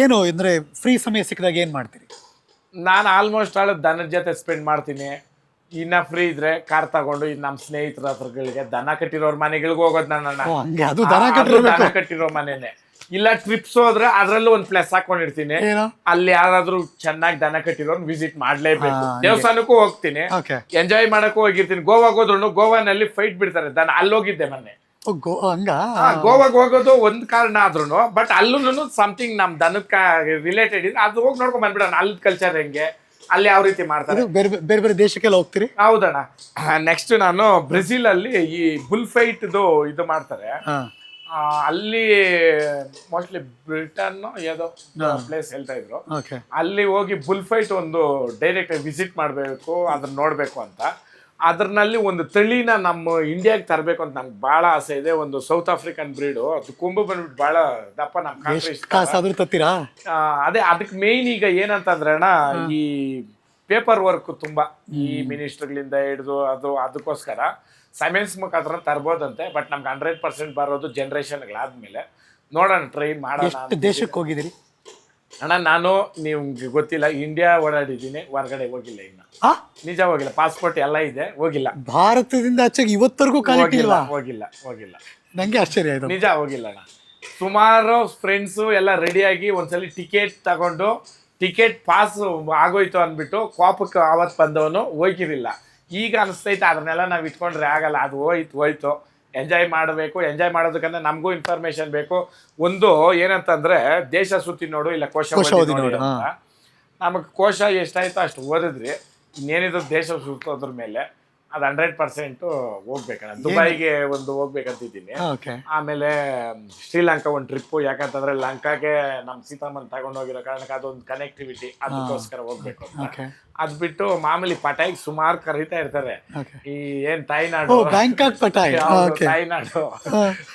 ಏನು ಅಂದರೆ ಫ್ರೀ ಸಮಯ ಸಿಕ್ಕಿದಾಗ ಏನು ಮಾಡ್ತೀರಿ? ನಾನು ಆಲ್ಮೋಸ್ಟ್ ಆಳು ದನದ ಜೊತೆ ಸ್ಪೆಂಡ್ ಮಾಡ್ತೀನಿ. ಇನ್ನ ಫ್ರೀ ಇದ್ರೆ ಕಾರ್ ತಗೊಂಡು ಇನ್ನು ನಮ್ಮ ಸ್ನೇಹಿತರ ಹತ್ರಗಳಿಗೆ ದನ ಕಟ್ಟಿರೋರ್ ಮನೆಗಳಿಗೆ ಹೋಗೋದು ನನ್ನ ಓ ಹಂಗೆ ಅದು ದನ ಕಟ್ಟಿರ್ಬೇಕು. ದನ ಕಟ್ಟಿರೋ ಮನೆನೆ. ಇಲ್ಲ ಟ್ರಿಪ್ಸ್ ಹೋದ್ರೆ ಅದ್ರಲ್ಲೂ ಒಂದ್ ಪ್ಲಸ್ ಹಾಕೊಂಡಿರ್ತೀನಿ. ಏನೋ? ಅಲ್ಲಿ ಯಾರಾದ್ರೂ ಚೆನ್ನಾಗಿ ದನ ಕಟ್ಟಿರೋನ್ ವಿಸಿಟ್ ಮಾಡ್ಲೇಬೇಕು. ಹಾ, ಹಂಗೆ. ದೇವಸ್ಥಾನಕ್ಕೂ ಹೋಗ್ತೀನಿ. ಎಂಜಾಯ್ ಮಾಡಕ್ಕೂ ಹೋಗಿರ್ತೀನಿ. ಗೋವಾಗ ಹೋದ್ರು ಗೋವಾನಲ್ಲಿ ಫೈಟ್ ಬಿಡ್ತಾರೆ. ದನ ಅಲ್ಲಿ ಹೋಗಿದ್ದೆ ಮೊನ್ನೆ. ಗೋ ಹಂಗ? ಹಾ, ಗೋವಾಗ್ ಹೋಗೋದು ಒಂದ್ ಕಾರಣ ಆದ್ರೂ ಬಟ್ ಅಲ್ಲೂ ಸಮಥಿಂಗ್ ನಮ್ ದನಕ್ಕ ರಿಲೇಟೆಡ್ ಇದೆ ಅದು ಹೋಗಿ ನೋಡ್ಕೊಂಡ್ ಬಂದ್ಬಿಡೋಣ ಅಲ್ಲಿ ಕಲ್ಚರ್ ಹೆಂಗೆ ಅಲ್ಲಿ ಯಾವ ರೀತಿ ಮಾಡ್ತಾರೆ. ಇದು ಬೇರೆ ಬೇರೆ ಬೇರೆ ದೇಶಕ್ಕೆಲ್ಲ ಹೋಗ್ತೀರಿ? ಹೌದಣ್ಣ. ನೆಕ್ಸ್ಟ್ ನಾನು ಬ್ರೆಜಿಲ್ ಅಲ್ಲಿ ಈ ಬುಲ್ ಫೈಟ್ ಇದು ಮಾಡ್ತಾರೆ. ಹಾ. ಆ, ಅಲ್ಲಿ ಮೋಸ್ಟ್ಲಿ ಬ್ರಿಟನ್ ಯಾವುದೋ ಪ್ಲೇಸ್ ಹೇಳ್ತಾ ಇದ್ರು. ಓಕೆ ಅಲ್ಲಿ ಹೋಗಿ ಬುಲ್ ಫೈಟ್ ಒಂದು ಡೈರೆಕ್ಟ್ ವಿಸಿಟ್ ಮಾಡಬೇಕು ಅದನ್ನ ನೋಡ್ಬೇಕು ಅಂತ. ಅದ್ರಲ್ಲಿ ಒಂದು ತಳಿನ ನಮ್ಮ ಇಂಡಿಯಾಗೆ ತರಬೇಕು ಅಂತ ನಂಗೆ ಭಾಳ ಆಸೆ ಇದೆ. ಒಂದು ಸೌತ್ ಆಫ್ರಿಕನ್ ಬ್ರೀಡು ಅದು ಕೊಂಬು ಬಂದ್ಬಿಟ್ಟು ಭಾಳ ದಪ್ಪ ನಮ್ಮ ತತ್ತೀರಾ? ಅದೇ ಅದಕ್ಕೆ ಮೇನ್ ಈಗ ಏನಂತಂದ್ರೆ ಅಣ್ಣ ಈ ಪೇಪರ್ ವರ್ಕ್ ತುಂಬಾ ಈ ಮಿನಿಸ್ಟರ್ಗಳಿಂದ ಹಿಡಿದು ಅದು ಅದಕ್ಕೋಸ್ಕರ ಸೈಮೆನ್ಸ್ ಮುಖಾಂತರ ತರ್ಬೋದಂತೆ. ಬಟ್ ನಮ್ಗೆ ಹಂಡ್ರೆಡ್ ಪರ್ಸೆಂಟ್ ಬರೋದು ಜನ್ರೇಷನ್ಗಳಾದ್ಮೇಲೆ ನೋಡೋಣ ಟ್ರೈ ಮಾಡೋಣ ದೇಶಕ್ಕೆ ಹೋಗಿದ್ದೀರಿ? ಅಣ್ಣ ನಾನು ನಿಮ್ಗೆ ಗೊತ್ತಿಲ್ಲ ಇಂಡಿಯಾ ಓಡಾಡಿದ್ದೀನಿ ಹೊರಗಡೆ ಹೋಗಿಲ್ಲ ಇನ್ನು. ಆ? ನಿಜ ಹೋಗಿಲ್ಲ ಪಾಸ್ಪೋರ್ಟ್ ಎಲ್ಲ ಇದೆ ಹೋಗಿಲ್ಲ. ಭಾರತದಿಂದ ಆಚೆಗೆ ಇವತ್ತರೆಗೂ ಹೋಗಿಲ್ಲ ಹೋಗಿಲ್ಲ ಹೋಗಿಲ್ಲ. ನಂಗೆ ಆಶ್ಚರ್ಯ ಆಯ್ತು. ನಿಜ ಹೋಗಿಲ್ಲ ಅಣ್ಣ. ಸುಮಾರು ಫ್ರೆಂಡ್ಸು ಎಲ್ಲ ರೆಡಿಯಾಗಿ ಒಂದ್ಸಲಿ ಟಿಕೆಟ್ ತಗೊಂಡು ಟಿಕೆಟ್ ಪಾಸ್ ಆಗೋಯ್ತು ಅಂದ್ಬಿಟ್ಟು ಕೋಪಕ್ಕೆ ಆವತ್ತು ಬಂದವನು ಹೋಗಿರಲಿಲ್ಲ. ಈಗ ಅನಿಸ್ತೈತೆ ಅದನ್ನೆಲ್ಲ ನಾವು ಇಟ್ಕೊಂಡ್ರೆ ಆಗಲ್ಲ ಅದು ಹೋಯ್ತು ಹೋಯ್ತು. ಎಂಜಾಯ್ ಮಾಡಬೇಕು ಎಂಜಾಯ್ ಮಾಡೋದಕ್ಕಂದ್ರೆ ನಮಗೂ ಇನ್ಫಾರ್ಮೇಶನ್ ಬೇಕು. ಒಂದು ಏನಂತಂದ್ರೆ ದೇಶ ಸುತ್ತಿ ನೋಡು ಇಲ್ಲ ಕೋಶ ಓದಿ ಓದಿ ನೋಡು, ಅಂತ. ನಮಗೆ ಕೋಶ ಎಷ್ಟಾಯ್ತೋ ಅಷ್ಟು ಓದಿದ್ರಿ. ಇನ್ನೇನಿದ್ರು ದೇಶ ಸುತ್ತೋದ್ರ ಮೇಲೆ. ಅದು ಹಂಡ್ರೆಡ್ ಪರ್ಸೆಂಟು ಹೋಗ್ಬೇಕಣ್ಣ. ದುಬೈಗೆ ಒಂದು ಹೋಗ್ಬೇಕಂತಿದ್ದೀನಿ. ಓಕೆ ಆಮೇಲೆ ಶ್ರೀಲಂಕಾ ಒಂದು ಟ್ರಿಪ್ಪು ಯಾಕಂತಂದ್ರೆ ಲಂಕಾಗೆ ನಮ್ಮ ಸೀತಾಮನ್ ತಗೊಂಡೋಗಿರೋ ಕಾರಣಕ್ಕೆ ಅದೊಂದು ಕನೆಕ್ಟಿವಿಟಿ ಅದಕ್ಕೋಸ್ಕರ ಹೋಗ್ಬೇಕು ಅದ್ ಬಿಟ್ಟು ಮಾಮೂಲಿ ಪಟಾಯಿಗೆ ಸುಮಾರು ಕರೀತಾ ಇರ್ತಾರೆ. ಈ ಏನ್ ತಾಯ್ನಾಡು? Bangkok Pattaya. ತಾಯ್ನಾಡು?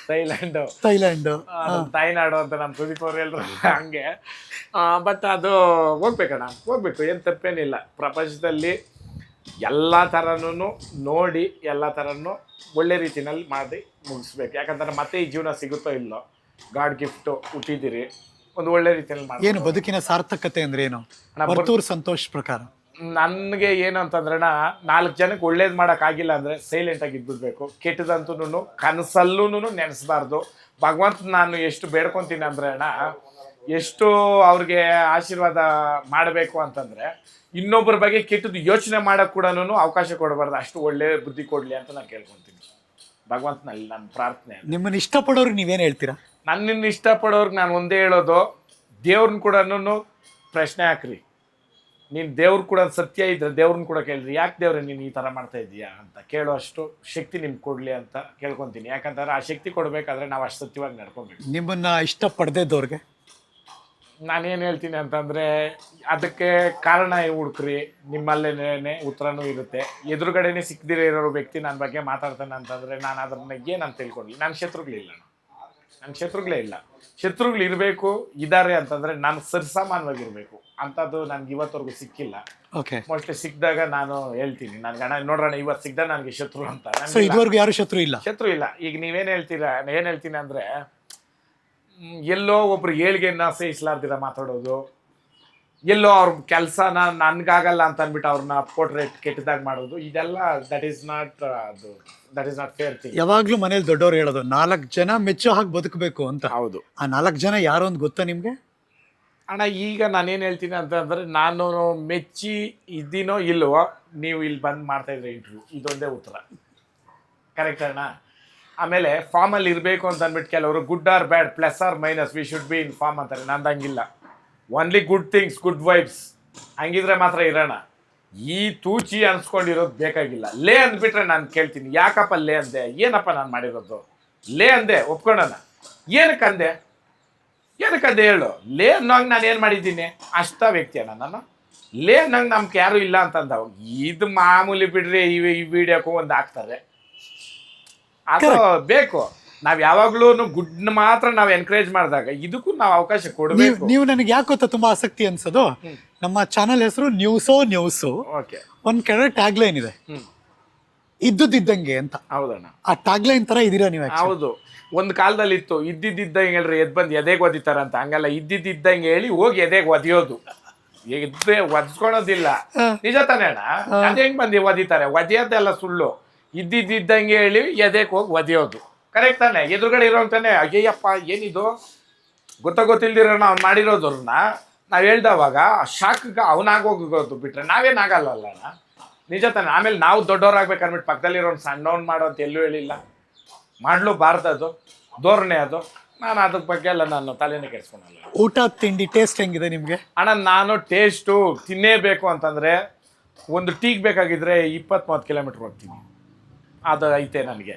ಥೈಲ್ಯಾಂಡ್. ಥೈಲ್ಯಾಂಡ್. ತಾಯ್ನಾಡು ಅಂತ ನಮ್ಮ ಸುದೀಪ್ ಅವ್ರು ಎಲ್ರು ಹಂಗೆ. ಬಟ್ ಅದು ಹೋಗ್ಬೇಕಣ್ಣ. ಹೋಗ್ಬೇಕು ಏನು ತಪ್ಪೇನಿಲ್ಲ. ಪ್ರಪಂಚದಲ್ಲಿ ಎಲ್ಲ ಥರನೂ ನೋಡಿ ಎಲ್ಲ ಥರನೂ ಒಳ್ಳೆ ರೀತಿನಲ್ಲಿ ಮಾಡಿ ಮುಗಿಸ್ಬೇಕು. ಯಾಕಂದ್ರೆ ಮತ್ತೆ ಈ ಜೀವನ ಸಿಗುತ್ತೋ ಇಲ್ಲೋ ಗಾಡ್ ಗಿಫ್ಟು ಹುಟ್ಟಿದ್ದೀರಿ ಒಂದು ಒಳ್ಳೆ ರೀತಿಯಲ್ಲಿ ಮಾಡಿ ಏನು ಬದುಕಿನ ಸಾರ್ಥಕತೆ ಅಂದ್ರೆ ಏನು? ಅಣ್ಣ, ಸಂತೋಷ ಸಂತೋಷ್ ಪ್ರಕಾರ. ನನಗೆ ಏನು ಅಂತಂದ್ರಣ ನಾಲ್ಕು ಜನಕ್ಕೆ ಒಳ್ಳೇದು ಮಾಡೋಕ್ಕಾಗಿಲ್ಲ ಅಂದರೆ ಸೈಲೆಂಟಾಗಿ ಇದ್ಬಿಡ್ಬೇಕು. ಕೆಟ್ಟದಂತೂ ಕನಸಲ್ಲೂ ನೆನೆಸ್ಬಾರ್ದು. ಭಗವಂತ ನಾನು ಎಷ್ಟು ಬೇಡ್ಕೊತೀನಿ ಅಂದ್ರೆ ಅಣ್ಣ ಎಷ್ಟು ಅವ್ರಿಗೆ ಆಶೀರ್ವಾದ ಮಾಡಬೇಕು ಅಂತಂದರೆ ಇನ್ನೊಬ್ಬರ ಬಗ್ಗೆ ಕೆಟ್ಟದ್ದು ಯೋಚನೆ ಮಾಡೋಕ್ಕೆ ಕೂಡ ಅವಕಾಶ ಕೊಡಬಾರ್ದು ಅಷ್ಟು ಒಳ್ಳೆ ಬುದ್ಧಿ ಕೊಡಲಿ ಅಂತ ನಾನು ಕೇಳ್ಕೊತೀನಿ. ಭಗವಂತನಲ್ಲಿ ನನ್ನ ಪ್ರಾರ್ಥನೆ ನಿಮ್ಮನ್ನ ಇಷ್ಟಪಡೋರಿಗೆ ನೀವೇನು ಹೇಳ್ತೀರಾ? ನನ್ನನ್ನು ಇಷ್ಟಪಡೋರ್ಗೆ ನಾನು ಒಂದೇ ಹೇಳೋದು ದೇವ್ರನ್ನ ಕೂಡ ಪ್ರಶ್ನೆ ಹಾಕ್ರಿ. ನೀನು ದೇವ್ರು ಕೂಡ ಸತ್ಯ ಇದ್ರೆ ದೇವ್ರನ್ನ ಕೂಡ ಕೇಳ್ರಿ ಯಾಕೆ ದೇವ್ರೆ ನೀನು ಈ ಥರ ಮಾಡ್ತಾ ಇದೀಯಾ ಅಂತ ಕೇಳೋಷ್ಟು ಶಕ್ತಿ ನಿಮ್ಗೆ ಕೊಡಲಿ ಅಂತ ಕೇಳ್ಕೊತೀನಿ. ಯಾಕಂತಂದ್ರೆ ಆ ಶಕ್ತಿ ಕೊಡಬೇಕಾದ್ರೆ ನಾವು ಅಷ್ಟು ಸತ್ಯವಾಗಿ ನಡ್ಕೊಬೇಕು. ನಿಮ್ಮನ್ನ ಇಷ್ಟಪಡದೇದವ್ರಿಗೆ ನಾನೇನು ಹೇಳ್ತೀನಿ ಅಂತಂದರೆ ಅದಕ್ಕೆ ಕಾರಣ ಹುಡುಕ್ರಿ. ನಿಮ್ಮಲ್ಲೇನೇ ಉತ್ತರನೂ ಇರುತ್ತೆ. ಎದುರುಗಡೆನೆ ಸಿಕ್ಕದಿರೋ ಇರೋ ವ್ಯಕ್ತಿ ನನ್ನ ಬಗ್ಗೆ ಮಾತಾಡ್ತಾನೆ ಅಂತಂದರೆ ನಾನು ಅದನ್ನ ನಾನು ತಿಳ್ಕೊಂಡಿಲ್ಲ ನನ್ನ ಶತ್ರುಗಳಿಲ್ಲ ನನ್ನ ಶತ್ರುಗಳೇ ಇಲ್ಲ. ಶತ್ರುಗಳು ಇರಬೇಕು ಇದ್ದಾರೆ ಅಂತಂದರೆ ನಾನು ಸರ್ಸಾಮಾನ್ಯವಾಗಿರಬೇಕು ಅಂಥದ್ದು ನನಗೆ ಇವತ್ತವರೆಗೂ ಸಿಕ್ಕಿಲ್ಲ. ಓಕೆ ಮೋಸ್ಟ್ಲಿ ಸಿಕ್ಕಿದಾಗ ನಾನು ಹೇಳ್ತೀನಿ. ನನ್ಗೆ ಅಣ್ಣ ನೋಡೋಣ ಇವತ್ತು ಸಿಕ್ಕಿದಾಗ ನನಗೆ ಶತ್ರು ಅಂತ. ಇದುವರೆಗೂ ಯಾರು ಶತ್ರು ಇಲ್ಲ? ಶತ್ರು ಇಲ್ಲ. ಈಗ ನೀವೇನು ಹೇಳ್ತೀರಾ ಏನು ಹೇಳ್ತೀನಿ ಅಂದರೆ ಎಲ್ಲೋ ಒಬ್ರು ಏಳ್ಗೆನ ಸಹಿಸಲಾರ್ದಿರ ಮಾತಾಡೋದು. ಎಲ್ಲೋ ಅವ್ರ ಕೆಲಸನ ನನ್ಗಾಗಲ್ಲ ಅಂತ ಅಂದ್ಬಿಟ್ಟು ಅವ್ರನ್ನ ಪೋರ್ಟ್ರೇಟ್ ಕೆಟ್ಟದಾಗ ಮಾಡೋದು. ಇದೆಲ್ಲ ದಟ್ ಈಸ್ ನಾಟ್ ಅದು that is not fair thing ಯಾವಾಗ್ಲೂ ಮನೇಲಿ ದೊಡ್ಡವ್ರು ಹೇಳೋದು ನಾಲ್ಕು ಜನ ಮೆಚ್ಚೋ ಹಾಗೆ ಬದುಕಬೇಕು ಅಂತ. ಹೌದು. ಆ ನಾಲ್ಕು ಜನ ಯಾರು ಅಂತ ಗೊತ್ತಾ ನಿಮಗೆ? ಅಣ್ಣ ಈಗ ನಾನೇನು ಹೇಳ್ತೀನಿ ಅಂತಂದರೆ ನಾನು ಮೆಚ್ಚಿ ಇದ್ದೀನೋ ಇಲ್ವೋ ನೀವು ಇಲ್ಲಿ ಬಂದು ಮಾಡ್ತಾ ಇದ್ರೆ ಇಂಟರ್ವ್ಯೂ ಇದೊಂದೇ ಉತ್ತರ. ಕರೆಕ್ಟ್ ಅಣ್ಣ? ಆಮೇಲೆ ಫಾರ್ಮಲ್ಲಿ ಇರಬೇಕು ಅಂತ ಅಂದ್ಬಿಟ್ಟು ಕೆಲವರು good or bad plus or minus we should be in form ಅಂತಾರೆ. ನಂದು ಹಂಗಿಲ್ಲ only good things good vibes ಹಂಗಿದ್ರೆ ಮಾತ್ರ ಇರೋಣ. ಈ ತೂಚಿ ಅನ್ಸ್ಕೊಂಡಿರೋದು ಬೇಕಾಗಿಲ್ಲ. ಲೇ ಅಂದ್ಬಿಟ್ರೆ ನಾನು ಕೇಳ್ತೀನಿ. ಯಾಕಪ್ಪ ಲೇ ಅಂದೆ? ಏನಪ್ಪ ನಾನು ಮಾಡಿರೋದು? ಲೇ ಅಂದೆ ಒಪ್ಕೊಳ್ಳೋಣ ಏನಕ್ಕಂದೆ ಏನಕ್ಕಂದೆ ಹೇಳು. ಲೇ ಅನ್ನೋಂಗೆ ನಾನು ಏನು ಮಾಡಿದ್ದೀನಿ? ಅಷ್ಟ ವ್ಯಕ್ತಿ ಅಣ್ಣ ನಾನು. ಲೇ ಅನ್ನೋಂಗೆ ನಮ್ಗೆ ಯಾರು ಇಲ್ಲ ಅಂತಂದವ. ಇದು ಮಾಮೂಲಿ ಬಿಡ್ರಿ, ಈ ಈ ವಿಡಿಯೋಕ್ಕೂ ಒಂದು ಹಾಕ್ತಾರೆ. ಅದು ಬೇಕು. ನಾವ್ ಯಾವಾಗ್ಲೂ ಗುಡ್ ಮಾತ್ರ ನಾವ್ ಎನ್ಕರೇಜ್ ಮಾಡಿದಾಗ ಇದಕ್ಕೂ ನಾವು ಅವಕಾಶ ಕೊಡಬೇಕು. ನೀವು ನನಗೆ ಯಾಕೆ ಗೊತ್ತಾ ತುಂಬಾ ಆಸಕ್ತಿ ಅನ್ಸೋದು? ನಮ್ಮ ಚಾನೆಲ್ ಹೆಸರು ನ್ಯೂಸೋ ನ್ಯೂಸು ಓಕೆ ಕೆಳ ಟ್ಯಾಗ್ ಲೈನ್ ಇದೆ. ಇದ್ದುದಿದ್ದಂಗೆ ಅಂತ. ಹೌದಣ್ಣ. ಆ ಟ್ಯಾಗ್ಲೈನ್ ತರ ಇದೀರಾ ನೀವು. ಹೌದು. ಒಂದು ಕಾಲದಲ್ಲಿ ಇತ್ತು ಇದ್ದಿದ್ದಂಗೆ ಹೇಳ್ರಿ ಎದ್ ಬಂದು ಎದೆಗೆ ಒದಿತಾರಂತ ಹಂಗಲ್ಲ ಇದ್ದಿದ್ದಂಗೆ ಹೇಳಿ ಹೋಗಿ ಎದೆಗೆ ಒದಿಯೋದು. ಎದ್ದೆ ಒದ್ಸ್ಕೊಳೋದಿಲ್ಲ. ನಿಜ ತಾನೇ ಅಣ್ಣ? ಅದ್ ಹೆಂಗ್ ಬಂದಿ ಒದಿತಾರೆ? ಒದಿಯೋದೆಲ್ಲ ಸುಳ್ಳು. ಇದ್ದಿದ್ದಂಗೆ ಹೇಳಿ ಎದೆಗೆ ಹೋಗಿ ಒದಿಯೋದು. ಕರೆಕ್ಟ್ ತಾನೆ. ಎದುರುಗಡೆ ಇರೋಂತಾನೆ ಅಯ್ಯಪ್ಪ ಏನಿದು? ಗೊತ್ತ ಗೊತ್ತಿಲ್ದಿರೋಣ ಅವ್ನು ಮಾಡಿರೋದ್ರನ್ನ ನಾವು ಹೇಳ್ದವಾಗ ಶಾಕ್ಗೆ ಅವನಾಗೋಗೋದು ಬಿಟ್ರೆ ನಾವೇನಾಗಲ್ಲಲ್ಲ ಅಣ್ಣ ನಿಜ ತಾನೆ. ಆಮೇಲೆ ನಾವು ದೊಡ್ಡವರಾಗ್ಬೇಕು ಅನ್ಬಿಟ್ಟು ಪಕ್ಕದಲ್ಲಿರೋನು ಸಣ್ಣವ್ನು ಮಾಡೋ ಅಂತ ಎಲ್ಲೂ ಹೇಳಿಲ್ಲ. ಮಾಡ್ಲು ಬಾರ್ದದು ಧೋರಣೆ ಅದು. ನಾನು ಅದ್ರ ಬಗ್ಗೆ ಎಲ್ಲ ನಾನು ತಲೆನೇ ಕೆಡ್ಸ್ಕೊಳಲ್ಲ. ಊಟ ತಿಂಡಿ ಟೇಸ್ಟ್ ಹೆಂಗಿದೆ ನಿಮಗೆ? ಅಣ್ಣ ನಾನು ಟೇಸ್ಟು ತಿನ್ನೇಬೇಕು ಅಂತಂದರೆ ಒಂದು ಟೀಗೆ ಬೇಕಾಗಿದ್ದರೆ ಇಪ್ಪತ್ತ್ಮೂವತ್ತು ಕಿಲೋಮೀಟ್ರ್ ಹೋಗ್ತೀನಿ. ಅದು ಐತೆ ನನಗೆ.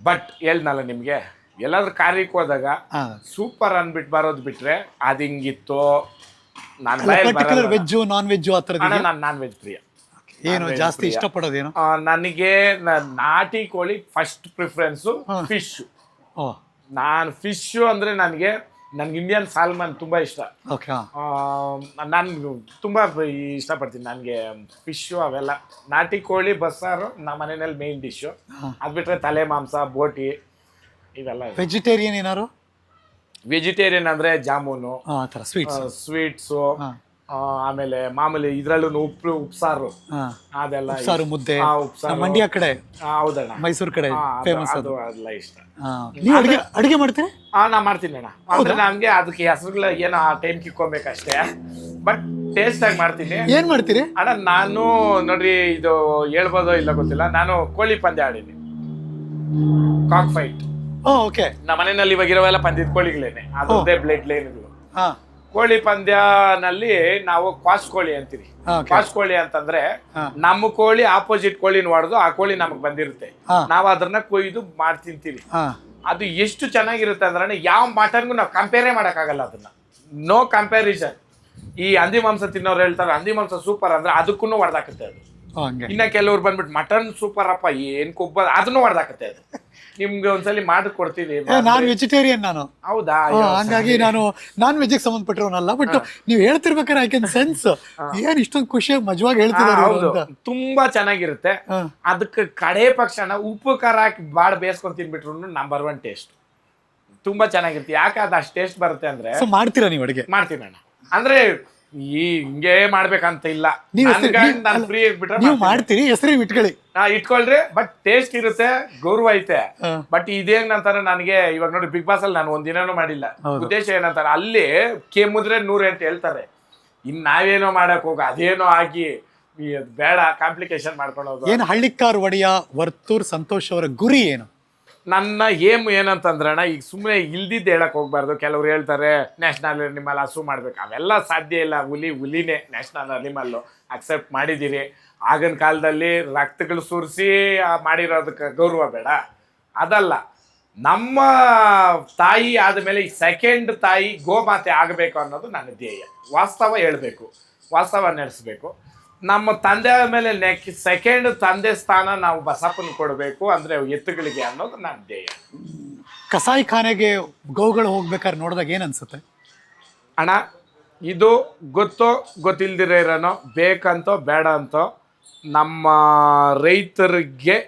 ಬಟ್ ಹೇಳ್ನಲ್ಲ ನಿಮಗೆ ಎಲ್ಲಾದ್ರೂ ಕಾರ್ಯಕ್ಕೆ ಹೋದಾಗ ಸೂಪರ್ ಅನ್ಬಿಟ್ಟು ಬರೋದು ಬಿಟ್ರೆ ಅದು ಹಿಂಗಿತ್ತು. ನಾನು ಪರ್ಟಿಕ್ಯುಲರ್ ವೆಜ್ಜು ನಾನ್ ವೆಜ್ಜು ಆ ಥರದ್ದು ನಾನು ನಾನ್ ವೆಜ್ ಪ್ರಿಯ ಏನು ಜಾಸ್ತಿ. ಇಷ್ಟಪಡೋದೇನು? ನನಗೆ ನಾಟಿ ಕೋಳಿ ಫಸ್ಟ್ ಪ್ರಿಫರೆನ್ಸು ಫಿಶ್ ನಾನು ಫಿಶ್ಶು ಅಂದರೆ ನನಗೆ ನನಗೆ ಇಂಡಿಯನ್ ಸಾಲ್ಮನ್ ತುಂಬ ಇಷ್ಟ. ಓಕೆ ನಾನು ತುಂಬ ಇಷ್ಟಪಡ್ತೀನಿ ನನಗೆ ಫಿಶ್ಶು ಅವೆಲ್ಲ. ನಾಟಿ ಕೋಳಿ ಬಸ್ಸಾರು ನಮ್ಮ ಮನೆಯಲ್ಲಿ ಮೇನ್ ಡಿಶ್ಶು ಅದು ಬಿಟ್ಟರೆ ತಲೆ ಮಾಂಸ ಬೋಟಿ ಇವೆಲ್ಲ ವೆಜಿಟೇರಿಯನ್ ಏನಾರು ವೆಜಿಟೇರಿಯನ್ ಅಂದರೆ ಜಾಮೂನು ಸ್ವೀಟ್ಸ್ ಆಮೇಲೆ ಮಾಮೂಲಿ ಇದ್ರಲ್ಲೂ ಉಪ್ಪು ಉಪ್ಸಾರು. ಅದೆಲ್ಲ ಉಪ್ಸಾರು ಮುದ್ದೆ. ಆ, ಉಪ್ಸಾರು. ನಮ್ಮ ಮಂಡ್ಯ ಕಡೆ. ಆ, ಹೌದಣ್ಣ. ಮೈಸೂರು ಕಡೆ ಆ, ಅದು- ಫೇಮಸ್ ಅದು. ಅದು ಅದೆಲ್ಲ ಇಷ್ಟ. ಹಾ. ನೀವು ಅಡಿಗೆ ಅಡಿಗೆ ಮಾಡ್ತೀರಿ? ಹಾ ನಾ ಮಾಡ್ತೀನಿ ಅಣ್ಣ. ಅಂದ್ರೆ ನಮ್ಗೆ ಅದಕ್ಕೆ ಹೆಸರುಗಳ ಏನೋ ಆ ಟೈಮ್ ಕಿಕ್ಕೋಬೇಕಷ್ಟೇ ಬಟ್ ಟೇಸ್ಟ್ ಆಗಿ ಮಾಡ್ತೀನಿ. ಏನ್ ಮಾಡ್ತೀರಿ? ಅಣ್ಣ ನಾನು ನೋಡ್ರಿ ಇದು ಹೇಳ್ಬೋದೋ ಇಲ್ಲ ಗೊತ್ತಿಲ್ಲ. ನಾನು ಕೋಳಿ ಪಂದ್ಯ ಆಡೀನಿ. ಕಾಕ್ ಫೈಟ್ ಓ ಓಕೆ ನಮ್ಮ ಮನೆಯಲ್ಲಿ ಇವಾಗ ಇರೋವೆಲ್ಲ ಪಂದ್ಯದ ಕೋಳಿಗಳೇನೆ. ಅದೊಂದೇ ಬ್ಲೆಡ್ ಲೈನ್ಗಳು ಹಾ. ಕೋಳಿ ಪಂದ್ಯನಲ್ಲಿ ನಾವು ಕ್ವಾಸ್ ಕೋಳಿ ಅಂತೀವಿ. ಕ್ವಾಸ್ ಕೋಳಿ ಅಂತಂದ್ರೆ ನಮ್ಮ ಕೋಳಿ ಆಪೋಸಿಟ್ ಕೋಳಿನ ಹೊಡೆದು ಆ ಕೋಳಿ ನಮಗ್ ಬಂದಿರುತ್ತೆ. ನಾವ್ ಅದನ್ನ ಕೊಯ್ದು ಮಾಡಿ ತಿಂತೀವಿ. ಅದು ಎಷ್ಟು ಚೆನ್ನಾಗಿರುತ್ತೆ ಅಂದ್ರೆ ಯಾವ ಮಟನ್ಗೂ ನಾವು ಕಂಪೇರೇ ಮಾಡೋಕ್ಕಾಗಲ್ಲ ಅದನ್ನ. ನೋ ಕಂಪ್ಯಾರಿಸನ್ ಈ ಹಂದಿ ಮಾಂಸ ತಿನ್ನೋರು ಹೇಳ್ತಾರೆ ಹಂದಿ ಮಾಂಸ ಸೂಪರ್ ಅಂದ್ರೆ ಅದಕ್ಕೂ ಹೊಡೆದಾಕತ್ತೆ ಅದು. ಇನ್ನ ಕೆಲವ್ರು ಬಂದ್ಬಿಟ್ಟು ಮಟನ್ ಸೂಪರ್ ಅಪ್ಪ ಏನ್ ಕೊಬ್ಬ ಅದನ್ನು ಹೊಡೆದಾಕತ್ತೆ ಅದು. ನಿಮ್ಗೆ ಒಂದ್ಸಲಿ ಮಾಡಿ ಕೊಡ್ತೀವಿ ನಾನು ವೆಜಿಟೇರಿಯನ್ ನಾನು. ಹೌದಾ? ಹಂಗಾಗಿ ನಾನು ನಾನ್ ವೆಜ್ ಸಂಬಂಧಪಟ್ಟಿರೋನಲ್ಲ ಬಟ್ ನೀವು ಹೇಳ್ತಿರ್ಬೇಕಾದ್ರೆ ಐ ಕ್ಯಾನ್ ಸೆನ್ಸ್ ಏನ್ ಇಷ್ಟೊಂದು ಖುಷಿಯಾಗಿ ಮಜವಾಗಿ ಹೇಳ್ತಿದ್ದಾರೆ ತುಂಬಾ ಚೆನ್ನಾಗಿರುತ್ತೆ. ಅದಕ್ಕೆ ಕಡೆ ಪಕ್ಷನ ಉಪ್ಪು ಖಾರ ಹಾಕಿ ಬಾಳ ಬೇಯಿಸ್ಕೊಂಡು ತಿನ್ಬಿಟ್ರು ನಂಬರ್ ಒನ್ ಟೇಸ್ಟ್ ತುಂಬಾ ಚೆನ್ನಾಗಿರುತ್ತೆ. ಯಾಕೆ ಅದು ಅಷ್ಟು ಟೇಸ್ಟ್ ಬರುತ್ತೆ ಅಂದ್ರೆ ಮಾಡ್ತೀರಾ ನೀವು ಅಡಿಗೆ? ಮಾಡ್ತೀನಿ ಅಣ್ಣ ಅಂದ್ರೆ ಈ ಹಿಂಗೆ ಮಾಡ್ಬೇಕಂತ ಇಲ್ಲ. ನೀವ್ ನಾನು ಫ್ರೀ ಬಿಟ್ರೆ ನೀವು ಮಾಡ್ತೀನಿ. ಮಾಡ್ತೀರಿ ಹೆಸರು ಇಟ್ಕೊಳ್ಳಿ. ಹಾ, ಇಟ್ಕೊಳ್ರಿ ಬಟ್ ಟೇಸ್ಟ್ ಇರುತ್ತೆ ಗೌರವ ಐತೆ. ಹಾ. ಬಟ್ ಇದೇನಂತಾರೆ ನನಗೆ ಇವಾಗ ನೋಡಿ ಬಿಗ್ ಬಾಸ್ ಅಲ್ಲಿ ನಾನು ಒಂದಿನೂ ಮಾಡಿಲ್ಲ. ಹೌದು. ಉದ್ದೇಶ ಏನಂತಾರೆ ಅಲ್ಲಿ ಕೆಮ್ಮುದ್ರೆ ನೂರು ಅಂತ ಹೇಳ್ತಾರೆ. ಇನ್ ನಾವೇನೋ ಮಾಡಕ್ ಹೋಗ ಅದೇನೋ ಆಗಿ ಈ ಅದ್ ಬೇಡ ಕಾಂಪ್ಲಿಕೇಶನ್ ಮಾಡ್ಕೊಂಡು ಹೋಗು ಏನ್ ಹಳ್ಳಿಕಾರ್ ಒಡೆಯ ವರ್ತೂರ್ ಸಂತೋಷ್ ಅವರ ಗುರಿ ಏನು? ನನ್ನ ಏಮ್ ಅಣ್ಣ, ಈಗ ಸುಮ್ಮನೆ ಇಲ್ದಿದ್ದು ಹೇಳಕ್ ಹೋಗ್ಬಾರ್ದು. ಕೆಲವ್ರು ಹೇಳ್ತಾರೆ ನ್ಯಾಷನಲ್ ಅನಿಮಲ್ ಹಸು ಮಾಡ್ಬೇಕು. ಅವೆಲ್ಲ ಸಾಧ್ಯ ಇಲ್ಲ. ಹುಲಿ, ಹುಲಿನೇ ನ್ಯಾಷನಲ್ ಅನಿಮಲ್ಲು ಅಕ್ಸೆಪ್ಟ್ ಮಾಡಿದ್ದೀರಿ. ಆಗಿನ ಕಾಲದಲ್ಲಿ ರಕ್ತಗಳು ಸುರಿಸಿ ಮಾಡಿರೋದಕ್ಕೆ ಗೌರವ ಬೇಡ. ಅದಲ್ಲ, ನಮ್ಮ ತಾಯಿ ಆದಮೇಲೆ ಈ ಸೆಕೆಂಡ್ ತಾಯಿ ಗೋಮಾತೆ ಆಗಬೇಕು ಅನ್ನೋದು ನನ್ನ ಧ್ಯೇಯ. ವಾಸ್ತವ ಹೇಳಬೇಕು. ವಾಸ್ತವ ನಡೆಸಬೇಕು. ನಮ್ಮ ತಂದೆ ಮೇಲೆ ನೆಕ್ ಸೆಕೆಂಡ್ ತಂದೆ ಸ್ಥಾನ ನಾವು ಬಸಪ್ಪನ ಕೊಡಬೇಕು ಅಂದರೆ ಎತ್ತುಗಳಿಗೆ ಅನ್ನೋದು ನನ್ನ ಧ್ಯೇಯ. ಕಸಾಯಿ ಖಾನೆಗೆ ಗೋಗಳು ಹೋಗ್ಬೇಕಾದ್ರೆ ನೋಡಿದಾಗ ಏನ್ ಅನ್ಸುತ್ತೆ? ಅಣ್ಣ ಇದು ಗೊತ್ತೋ ಗೊತ್ತಿಲ್ದಿರೋ ಇರೋನೋ ಬೇಕಂತೋ ಬೇಡ ಅಂತೋ ನಮ್ಮ ರೈತರಿಗೆ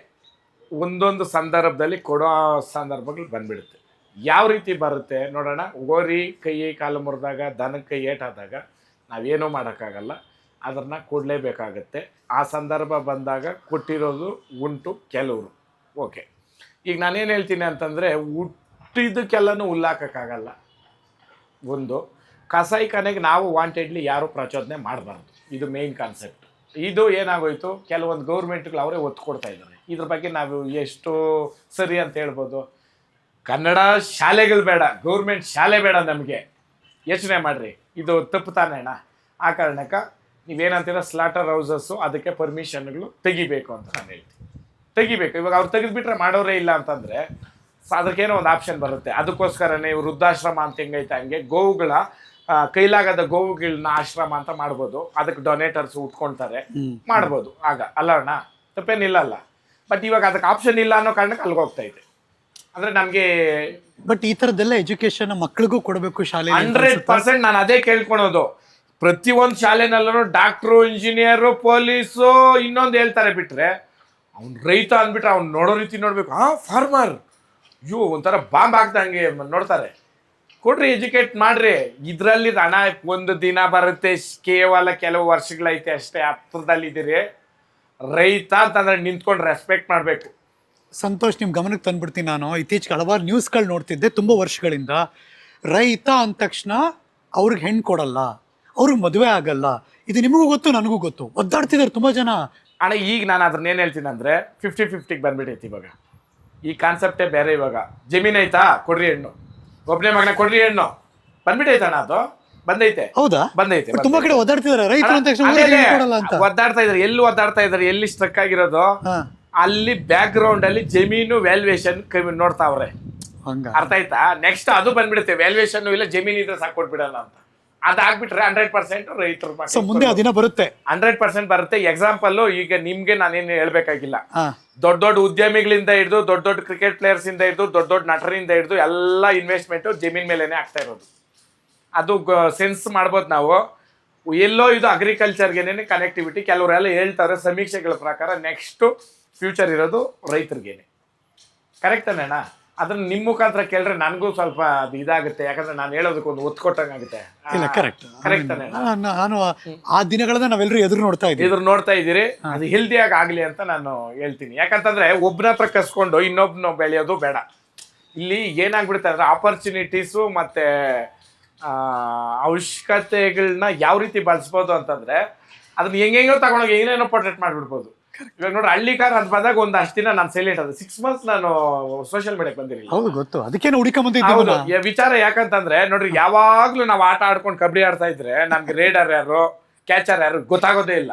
ಒಂದೊಂದು ಸಂದರ್ಭದಲ್ಲಿ ಕೊಡೋ ಸಂದರ್ಭಗಳು ಬಂದ್ಬಿಡುತ್ತೆ. ಯಾವ ರೀತಿ ಬರುತ್ತೆ ನೋಡೋಣ. ಓರಿ ಕೈ ಕಾಲು ಮುರಿದಾಗ ದನಕ್ಕೆ ಏಟಾದಾಗ ನಾವೇನೂ ಮಾಡೋಕ್ಕಾಗಲ್ಲ. ಅದನ್ನು ಕೊಡಲೇಬೇಕಾಗತ್ತೆ ಆ ಸಂದರ್ಭ ಬಂದಾಗ ಕೊಟ್ಟಿರೋದು ಉಂಟು ಕೆಲವರು ಓಕೆ ಈಗ ನಾನೇನು ಹೇಳ್ತೀನಿ ಅಂತಂದರೆ ಹುಟ್ಟಿದ್ದಕ್ಕೆಲ್ಲನೂ ಉಲ್ಲಾಕಕ್ಕಾಗಲ್ಲ. ಒಂದು, ಕಸಾಯಿ ಖಾನೆಗೆ ನಾವು ವಾಂಟೆಡ್ಲಿ ಯಾರು ಪ್ರಚೋದನೆ ಮಾಡಬಾರ್ದು. ಇದು ಮೇನ್ ಕಾನ್ಸೆಪ್ಟ್ ಇದು ಏನಾಗೋಯ್ತು? ಕೆಲವೊಂದು ಗೌರ್ಮೆಂಟ್ಗಳು ಅವರೇ ಒತ್ತು ಕೊಡ್ತಾ ಇದ್ದಾರೆ. ಇದ್ರ ಬಗ್ಗೆ ನಾವು ಎಷ್ಟು ಸರಿ ಅಂತ ಹೇಳ್ಬೋದು. ಕನ್ನಡ ಶಾಲೆಗಳು ಬೇಡ ಗೌರ್ಮೆಂಟ್ ಶಾಲೆ ಬೇಡ ನಮಗೆ. ಯೋಚನೆ ಮಾಡಿರಿ. ಇದು ತಪ್ಪು ತಾನೇಣ ಆ ಕಾರಣಕ್ಕೆ ನೀವೇನಂತೀರ ಸ್ಲಾಟರ್ ಹೌಸಸ್ಸು ಅದಕ್ಕೆ ಪರ್ಮಿಷನ್ಗಳು ತೆಗಿಬೇಕು ಅಂತ ನಾನು ಹೇಳ್ತೀನಿ. ತೆಗಿಬೇಕು. ಇವಾಗ ಅವ್ರು ತೆಗೆದ್ಬಿಟ್ರೆ ಮಾಡೋರೇ ಇಲ್ಲ ಅಂತಂದರೆ ಅದಕ್ಕೇನೋ ಒಂದು ಆಪ್ಷನ್ ಬರುತ್ತೆ. ಅದಕ್ಕೋಸ್ಕರನೇ ವೃದ್ಧಾಶ್ರಮ ಅಂತ ಹೆಂಗೈತೆ ಹಂಗೆ ಗೋವುಗಳ ಕೈಲಾಗದ ಗೋವುಗಳನ್ನ ಆಶ್ರಮ ಅಂತ ಮಾಡ್ಬೋದು. ಅದಕ್ಕೆ ಡೊನೇಟರ್ಸ್ ಉಟ್ಕೊಳ್ತಾರೆ. ಮಾಡ್ಬೋದು. ಆಗ ಅಲ್ಲ ಅಣ್ಣ ತಪ್ಪೇನಿಲ್ಲ ಅಲ್ಲ ಬಟ್ ಇವಾಗ ಅದಕ್ಕೆ ಆಪ್ಷನ್ ಇಲ್ಲ ಅನ್ನೋ ಕಾರಣಕ್ಕೆ ಅಲ್ಲಿಗೆ ಹೋಗ್ತಾ ಇದೆ. ಅಂದ್ರೆ ನಮಗೆ ಬಟ್ ಈ ತರದೆಲ್ಲ ಎಜುಕೇಶನ್ ಮಕ್ಕಳಿಗೂ ಕೊಡಬೇಕು ಶಾಲೆ ಹಂಡ್ರೆಡ್ ಪರ್ಸೆಂಟ್ ನಾನು ಅದೇ ಕೇಳ್ಕೊಳೋದು. ಪ್ರತಿಯೊಂದು ಶಾಲೆನಲ್ಲೂ ಡಾಕ್ಟ್ರು, ಇಂಜಿನಿಯರು, ಪೊಲೀಸು ಇನ್ನೊಂದು ಹೇಳ್ತಾರೆ ಬಿಟ್ಟರೆ ಅವ್ನು ರೈತ ಅಂದ್ಬಿಟ್ರೆ ಅವ್ನು ನೋಡೋ ರೀತಿ ನೋಡಬೇಕು. ಆ ಫಾರ್ಮರ್ ಇವು ಒಂಥರ ಬಾಂಬ್ ಹಾಕ್ದಂಗೆ ನೋಡ್ತಾರೆ. ಕೊಡ್ರಿ ಎಜುಕೇಟ್ ಮಾಡ್ರಿ. ಇದರಲ್ಲಿ ಹಣ ಒಂದು ದಿನ ಬರುತ್ತೆ. ಕೇವಲ ಕೆಲವು ವರ್ಷಗಳೈತೆ ಅಷ್ಟೇ ಹತ್ರದಲ್ಲಿದ್ದೀರಿ ರೈತ ಅಂತಂದ್ರೆ ನಿಂತ್ಕೊಂಡು ರೆಸ್ಪೆಕ್ಟ್ ಮಾಡಬೇಕು. ಸಂತೋಷ್ ನಿಮ್ಮ ಗಮನಕ್ಕೆ ತಂದ್ಬಿಡ್ತೀನಿ ನಾನು. ಇತ್ತೀಚೆಗೆ ಹಲವಾರು ನ್ಯೂಸ್ಗಳು ನೋಡ್ತಿದ್ದೆ ತುಂಬ ವರ್ಷಗಳಿಂದ. ರೈತ ಅಂದ ತಕ್ಷಣ ಅವ್ರಿಗೆ ಹೆಣ್ಣು ಕೊಡಲ್ಲ. ಅವ್ರಿಗೆ ಮದುವೆ ಆಗಲ್ಲ. ಇದು ನಿಮಗೂ ಗೊತ್ತು ನನಗೂ ಗೊತ್ತು. ಒದ್ದಾಡ್ತಿದ್ದಾರೆ ತುಂಬಾ ಜನ. ಅಣ್ಣ ಈಗ ನಾನು ಅದನ್ನ ಏನು ಹೇಳ್ತೀನಿ ಅಂದರೆ ಫಿಫ್ಟಿ ಫಿಫ್ಟಿಗೆ ಬಂದ್ಬಿಟ್ಟೈತಿ ಇವಾಗ. ಈ ಕಾನ್ಸೆಪ್ಟೇ ಬೇರೆ ಇವಾಗ. ಜಮೀನ್ ಐತಾ ಕೊಡ್ರಿ ಹೆಣ್ಣು. ಒಬ್ಬನೇ ಮಗನ ಕೊಡ್ರಿ ಹೆಣ್ಣು. ಬಂದ್ಬಿಟ್ಟೈತೆ ಅಣ್ಣ ಅದು? ಬಂದೈತೆ? ಹೌದಾ? ಬಂದೈತೆ ತುಂಬಾ ಕಡೆ ಒದ್ದಾಡ್ತಿದ್ದಾರೆ ರೈತರು ತಕ್ಷಣ ಕೊಡಲ್ಲ ಅಂತ. ಒದ್ದಾಡ್ತಾ ಇದಾರೆ. ಎಲ್ಲಿ ಒದ್ದಾಡ್ತಾ ಇದಾರೆ? ಎಲ್ಲಿ ಸ್ಟ್ರಕ್ ಆಗಿರೋದು? ಹಾ. ಅಲ್ಲಿ ಬ್ಯಾಕ್ ಗ್ರೌಂಡ್ ಅಲ್ಲಿ ಜಮೀನು ವ್ಯಾಲ್ಯೂಯೇಷನ್ ನೋಡ್ತಾವ್ರೆ. ಹಂಗ. ಅರ್ಥ ಆಯ್ತಾ? ನೆಕ್ಸ್ಟ್ ಅದು ಬಂದ್ಬಿಡುತ್ತೆ. ವ್ಯಾಲ್ಯೂಯೇಷನ್ ಇಲ್ಲ ಜಮೀನ್ ಇದ್ರೆ ಸಾಕು ಕೊಟ್ಬಿಡಲ್ಲ ಅಂತ. ಅದಾಗ್ಬಿಟ್ರೆ ಹಂಡ್ರೆಡ್ ಪರ್ಸೆಂಟ್ ರೈತರು ಸೊ ಮುಂದೆ ಆ ದಿನ ಬರುತ್ತೆ. ಹಂಡ್ರೆಡ್ ಪರ್ಸೆಂಟ್ ಬರುತ್ತೆ. ಎಕ್ಸಾಂಪಲ್ ಈಗ ನಿಮ್ಗೆ ನಾನೇನು ಹೇಳ್ಬೇಕಾಗಿಲ್ಲ. ದೊಡ್ಡ ದೊಡ್ಡ ಉದ್ಯಮಿಗಳಿಂದ ಹಿಡಿದು ದೊಡ್ಡ ದೊಡ್ಡ ಕ್ರಿಕೆಟ್ ಪ್ಲೇಯರ್ಸ್ ಇಂದ ಹಿಡಿದು ದೊಡ್ಡ ದೊಡ್ಡ ನಟರಿಂದ ಹಿಡಿದು ಎಲ್ಲ ಇನ್ವೆಸ್ಟ್ಮೆಂಟ್ ಜಮೀನ್ ಮೇಲೇನೆ ಆಗ್ತಾ ಇರೋದು. ಅದು ಸೆನ್ಸ್ ಮಾಡ್ಬೋದು ನಾವು. ಎಲ್ಲೋ ಇದು ಅಗ್ರಿಕಲ್ಚರ್ಗೆನೆ ಕನೆಕ್ಟಿವಿಟಿ ಕೆಲವರೆಲ್ಲ ಹೇಳ್ತಾರೆ ಸಮೀಕ್ಷೆಗಳ ಪ್ರಕಾರ ನೆಕ್ಸ್ಟ್ ಫ್ಯೂಚರ್ ಇರೋದು ರೈತರಿಗೇನೆ. ಕರೆಕ್ಟ್ ಅಣ್ಣ? ಅದನ್ನ ನಿಮ್ಮ ಮುಖಾಂತರ ಕೇಳ್ರೆ ನನಗೂ ಸ್ವಲ್ಪ ಅದು ಇದಾಗುತ್ತೆ. ಯಾಕಂದ್ರೆ ನಾನು ಹೇಳೋದಕ್ಕೆ ಒಂದು ಒತ್ತು ಕೊಟ್ಟಂಗೆ ಆಗುತ್ತೆ ಇಲ್ಲ ಕರೆಕ್ಟ್ ಕರೆಕ್ಟ್ ತಾನೆ. ನಾನು ಆ ದಿನಗಳನ್ನ ನಾವೆಲ್ಲರೂ ಎದುರು ನೋಡ್ತಾ ಇದ್ದೀವಿ. ಎದುರು ನೋಡ್ತಾ ಇದ್ದೀರಿ. ಅದು ಹೆಲ್ದಿಯಾಗಿ ಆಗಲಿ ಅಂತ ನಾನು ಹೇಳ್ತೀನಿ. ಯಾಕಂತಂದ್ರೆ ಒಬ್ಬನ ಹತ್ರ ಕಸ್ಕೊಂಡು ಇನ್ನೊಬ್ನ ಬೆಳೆಯೋದು ಬೇಡ. ಇಲ್ಲಿ ಏನಾಗ್ಬಿಡುತ್ತೆ ಅಂದ್ರೆ ಆಪರ್ಚುನಿಟೀಸು ಮತ್ತೆ ಆ, ಅವಶ್ಯಕತೆಗಳನ್ನ ಯಾವ ರೀತಿ ಬಳಸ್ಬೋದು ಅಂತಂದ್ರೆ ಅದನ್ನ ಹೆಂಗೆಂಗೋ ತಗೊಂಡೋಗಿ ಏನೇನೋ ಪ್ರೊಟೆಕ್ಟ್ ಮಾಡ್ಬಿಡ್ಬೋದು. ಇವಾಗ ನೋಡ್ರಿ ಹಳ್ಳಿ ಕಾರ್ ಅಂತ ಬಂದಾಗ ಒಂದು ಅಷ್ಟು ದಿನ ನಾನು ಸೈಲೆಂಟ್ ಅದು. ಸಿಕ್ಸ್ ಮಂತ್ಸ್ ನಾನು ಸೋಷಿಯಲ್ ಮೀಡಿಯಾಕ್ಕೆ ಬಂದಿರಲಿಲ್ಲ. ಹೌದು ಗೊತ್ತು. ಅದಕ್ಕೇನು ಹುಡುಕೊಂಬಂದಿದ್ದೀವಿ ಹೌದು. ವಿಚಾರ ಯಾಕಂತಂದ್ರೆ ನೋಡ್ರಿ ಯಾವಾಗ್ಲೂ ನಾವು ಆಟ ಆಡ್ಕೊಂಡು ಕಬಡ್ಡಿ ಆಡ್ತಾ ಇದ್ರೆ ನಮ್ಗೆ ರೇಡರ್ ಯಾರು ಕ್ಯಾಚರ್ ಯಾರು ಗೊತ್ತಾಗೋದೇ ಇಲ್ಲ.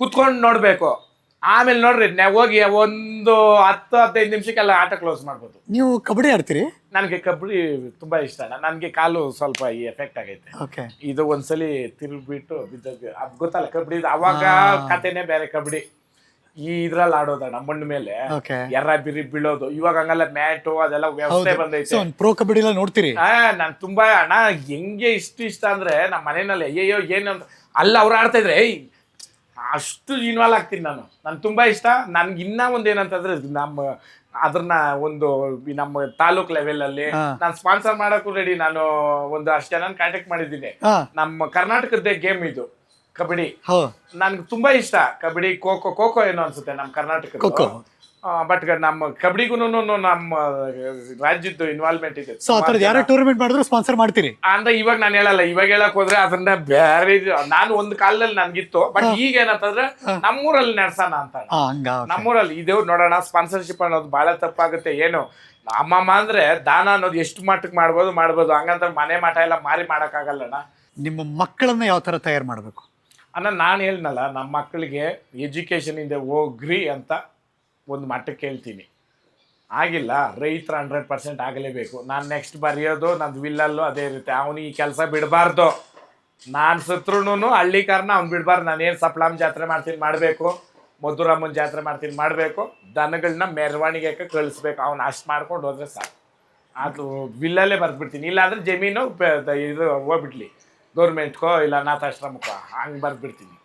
ಕುತ್ಕೊಂಡು ನೋಡ್ಬೇಕು. ಆಮೇಲೆ ನೋಡ್ರಿ ನಾವು ಹೋಗಿ ಒಂದು ಹತ್ತು ಹದಿನೈದು ನಿಮಿಷಕ್ಕೆಲ್ಲ ಆಟ ಕ್ಲೋಸ್ ಮಾಡ್ಬೋದು. ನೀವು ಕಬಡ್ಡಿ ಆಡ್ತೀರಿ? ನನಗೆ ಕಬಡ್ಡಿ ತುಂಬಾ ಇಷ್ಟ. ನನಗೆ ಕಾಲು ಸ್ವಲ್ಪ ಈ ಎಫೆಕ್ಟ್ ಆಗೈತೆ. ಓಕೆ. ಇದು ಒಂದ್ಸಲಿ ತಿರುಗ್ಬಿಟ್ಟು ಬಿದ್ದದ್ದು. ಅದು ಗೊತ್ತಲ್ಲ ಕಬಡ್ಡಿ ಅವಾಗ ಕತೆನೇ ಬೇರೆ ಕಬಡ್ಡಿ. ಈ ಇದ್ರಲ್ಲಿ ಆಡೋದಣ್ಣ ಮಣ್ಣು ಮೇಲೆ. ಓಕೆ ಎರ್ರ ಬಿರಿ ಬೀಳೋದು. ಇವಾಗ ಹಂಗಲ್ಲ ಮ್ಯಾಟು ಅದೆಲ್ಲ ವ್ಯವಸ್ಥೆ ಬಂದೈತೆ. ಪ್ರೋ ಕಬಡ್ಡಿ ಎಲ್ಲ ನೋಡ್ತೀರಿ? ಆ ನಾನು ತುಂಬಾ ಅಣ್ಣ ಹೆಂಗೆ ಇಷ್ಟ ಇಷ್ಟ ಅಂದ್ರೆ ನಮ್ಮ ಮನೆಯಲ್ಲಿ ಅಯ್ಯಯ್ಯೋ ಏನು ಅಂತ ಅಲ್ಲ ಅವ್ರು ಆಡ್ತಾ ಇದ್ರೆ ಏಯ್ ಅಷ್ಟು ಇನ್ವಾಲ್ವ್ ಆಗ್ತೀನಿ ನಾನು. ನಾನು ತುಂಬಾ ಇಷ್ಟ. ನನ್ಗೆ ಇನ್ನ ಒಂದು ಏನಂತಂದ್ರೆ ನಮ್ಮ ಅದನ್ನ ಒಂದು ನಮ್ಮ ತಾಲೂಕ್ ಲೆವೆಲ್ ಅಲ್ಲಿ ಹಾ. ನಾನು ಸ್ಪಾನ್ಸರ್ ಮಾಡಕ್ಕೂ ರೆಡಿ ನಾನು ಒಂದು ಅಷ್ಟು ಜನ ಕಾಂಟ್ಯಾಕ್ಟ್ ಮಾಡಿದ್ದೀನಿ. ಹಾ. ನಮ್ಮ ಕರ್ನಾಟಕದ್ದೇ ಗೇಮ್ ಇದು. ಕಬಡ್ಡಿ. ನನ್ಗೆ ತುಂಬಾ ಇಷ್ಟ ಕಬಡ್ಡಿ. ಖೋಖೋ ಖೋಖೋ ಏನೋ ಅನ್ಸುತ್ತೆ ನಮ್ಮ ಕರ್ನಾಟಕ. ಬಟ್ ನಮ್ಮ ಕಬಡ್ಡಿಗೂ ನಮ್ಮ ರಾಜ್ಯದ್ದು ಇನ್ವಾಲ್ವ್ಮೆಂಟ್ ಇದೆ. ಸೊ ಆ ಥರದ್ದು ಯಾರೋ ಟೂರ್ನಮೆಂಟ್ ಮಾಡಿದ್ರು ಸ್ಪಾನ್ಸರ್ ಮಾಡ್ತೀರಿ. ಅಂದ್ರೆ ಇವಾಗ ನಾನು ಹೇಳಲ್ಲ ಇವಾಗ ಹೇಳಕ್ ಹೋದ್ರೆ ಅದನ್ನ ಬೇರೆ ನಾನು ಒಂದು ಕಾಲದಲ್ಲಿ ನನ್ಗಿತ್ತು ಬಟ್ ಈಗ ಏನಂತಂದ್ರೆ ನಮ್ಮೂರಲ್ಲಿ ನಡ್ಸೋಣ ಅಂತ. ನಮ್ಮೂರಲ್ಲಿ ಇದು ನೋಡೋಣ ಸ್ಪಾನ್ಸರ್ಶಿಪ್ ಅನ್ನೋದು ಬಹಳ ತಪ್ಪಾಗುತ್ತೆ ಏನು? ಅಮ್ಮಮ್ಮ ಅಂದ್ರೆ ದಾನ ಅನ್ನೋದು ಎಷ್ಟು ಮಟ್ಟಕ್ಕೆ ಮಾಡ್ಬೋದು ಮಾಡ್ಬೋದು ಹಂಗಂತ ಮನೆ ಮಠ ಎಲ್ಲ ಮಾರಿ ಮಾಡಕ್ಕಾಗಲ್ಲಣ್ಣ. ನಿಮ್ಮ ಮಕ್ಕಳನ್ನ ಯಾವ ತರ ತಯಾರು ಮಾಡಬೇಕು? ಅಣ್ಣ, ನಾನು ಹೇಳಿನಲ್ಲ ನಮ್ಮ ಮಕ್ಕಳಿಗೆ ಎಜುಕೇಷನ್ ಇಂದ ಹೋಗ್ರಿ ಅಂತ ಒಂದು ಮಟ್ಟಕ್ಕೆ ಹೇಳ್ತೀನಿ. ಆಗಿಲ್ಲ, ರೈತರು ಹಂಡ್ರೆಡ್ ಪರ್ಸೆಂಟ್ ಆಗಲೇಬೇಕು. ನಾನು ನೆಕ್ಸ್ಟ್ ಬರೆಯೋದು, ನಂದು ವಿಲ್ಲಲ್ಲೂ ಅದೇ ಇರುತ್ತೆ. ಅವನು ಈ ಕೆಲಸ ಬಿಡಬಾರ್ದು. ನಾನು ಸತ್ರುನು ಹಳ್ಳಿ ಕಾರಣ ಅವ್ನು ಬಿಡಬಾರ್ದು. ನಾನು ಏನು ಸಪ್ಲಾಮ್ ಜಾತ್ರೆ ಮಾಡ್ತೀನಿ, ಮಾಡಬೇಕು. ಮಧುರಮ್ಮನ ಜಾತ್ರೆ ಮಾಡ್ತೀನಿ, ಮಾಡಬೇಕು. ದನಗಳನ್ನ ಮೆರವಣಿಗೆ ಕಳಿಸ್ಬೇಕು. ಅವ್ನು ಅಷ್ಟು ಮಾಡ್ಕೊಂಡು ಹೋದ್ರೆ ಸಾಕು. ಅದು ಬಿಲ್ಲಲ್ಲೇ ಬರ್ದ್ಬಿಡ್ತೀನಿ. ಇಲ್ಲಾಂದ್ರೆ ಜಮೀನು ಇದು ಹೋಗ್ಬಿಡ್ಲಿ. ಗೌರ್ಮೆಂಟ್ಗೋ ಇಲ್ಲ ಅನಾಥಾಶ್ರಮಕ್ಕೋ ಹಂಗೆ ಬರ್ದ್ಬಿಡ್ತೀನಿ.